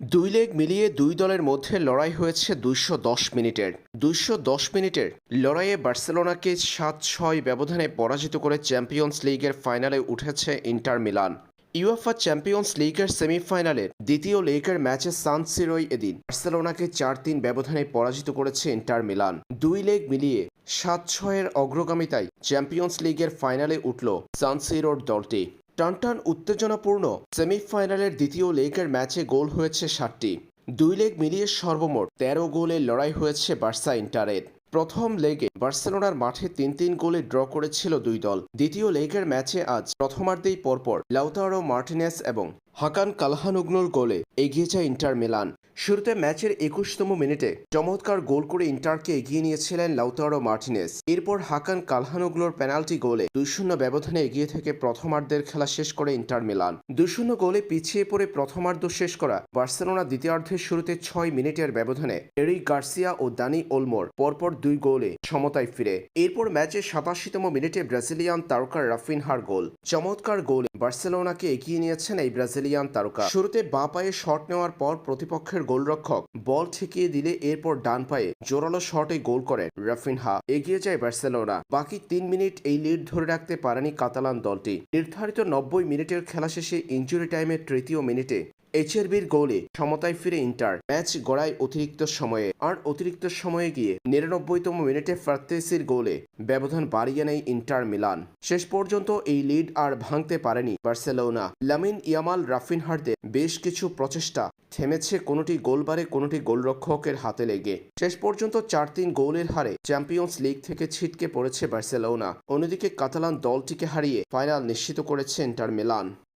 দুই লেগ মিলিয়ে দুই দলের মধ্যে লড়াই হয়েছে দুইশো দশ মিনিটের। দুইশো দশ মিনিটের লড়াইয়ে বার্সেলোনাকে সাত ছয় ব্যবধানে পরাজিত করে চ্যাম্পিয়ন্স লিগের ফাইনালে উঠেছে ইন্টার মিলান। ইউএফা চ্যাম্পিয়ন্স লিগের সেমিফাইনালের দ্বিতীয় লেগের ম্যাচে সান সিরোই এদিন বার্সেলোনাকে চার তিন ব্যবধানে পরাজিত করেছে ইন্টার মিলান। দুই লেগ মিলিয়ে সাত ছয়ের অগ্রগামিতায় চ্যাম্পিয়ন্স লিগের ফাইনালে উঠল সানসিরোর দলটি। টানটান উত্তেজনাপূর্ণ সেমিফাইনালের দ্বিতীয় লেগের ম্যাচে গোল হয়েছে সাতটি। দুই লেগ মিলিয়ে সর্বমোট তেরো গোলে লড়াই হয়েছে বার্সা ইন্টারের। প্রথম লেগে বার্সেলোনার মাঠে তিন তিন গোলে ড্র করেছিল দুই দল। দ্বিতীয় লেগের ম্যাচে আজ প্রথমার্ধেই পরপর লাউতারো মার্টিনেস এবং হাকান কালহানুগনুর গোলে এগিয়ে যায় ইন্টার মিলান। শুরুতে ম্যাচের একুশতম মিনিটে চমৎকার গোল করে ইন্টারকে এগিয়ে নিয়েছিলেন লাউতারো মার্টিনেস। এরপর হাকান কালহানুগলোর পেনাল্টি গোলে দুই শূন্য ব্যবধানে এগিয়ে থেকে প্রথমার্ধের খেলা শেষ করে ইন্টার মিলান। দুই শূন্য গোলে পিছিয়ে পড়ে প্রথমার্ধ শেষ করা বার্সেলোনা দ্বিতীয়ার্ধের শুরুতে ছয় মিনিটের ব্যবধানে এরিক গার্সিয়া ও দানি ওলমোর পরপর দুই গোলে সমতায় ফিরে। এরপর ম্যাচের সাতাশিতম মিনিটে ব্রাজিলিয়ান তারকা রাফিনহার গোল। চমৎকার গোলে বার্সেলোনাকে এগিয়ে নিয়েছেন এই ব্রাজিলিয়ান তারকা। শুরুতে বাঁ পায়ে শট নেওয়ার পর প্রতিপক্ষের গোলরক্ষক বল ঠেকিয়ে দিলে এরপর ডান পায়ে জোরালো শটে গোল করেন রাফিনহা। এগিয়ে যায় বার্সেলোনা। বাকি তিন মিনিট এই লিড ধরে রাখতে পারেনি কাতালান দলটি। নির্ধারিত নব্বই মিনিটের খেলা শেষে ইঞ্জুরি টাইমের তৃতীয় মিনিটে এইচএরবির গোলে সমতায় ফিরে ইন্টার। ম্যাচ গড়ায় অতিরিক্ত সময়ে আর অতিরিক্ত সময়ে গিয়ে নিরানব্বইতম মিনিটে ফার্তেসির গোলে ব্যবধান বাড়িয়ে নেয় ইন্টার মিলান। শেষ পর্যন্ত এই লিড আর ভাঙতে পারেনি বার্সেলোনা। লামিন ইয়ামাল রাফিনহারদের বেশ কিছু প্রচেষ্টা থেমেছে কোনোটি গোলবারে, কোনোটি গোলরক্ষকের হাতে লেগে। শেষ পর্যন্ত চার তিন গোলের হারে চ্যাম্পিয়ন্স লিগ থেকে ছিটকে পড়েছে বার্সেলোনা। অন্যদিকে কাতালান দলটিকে হারিয়ে ফাইনাল নিশ্চিত করেছে ইন্টার মিলান।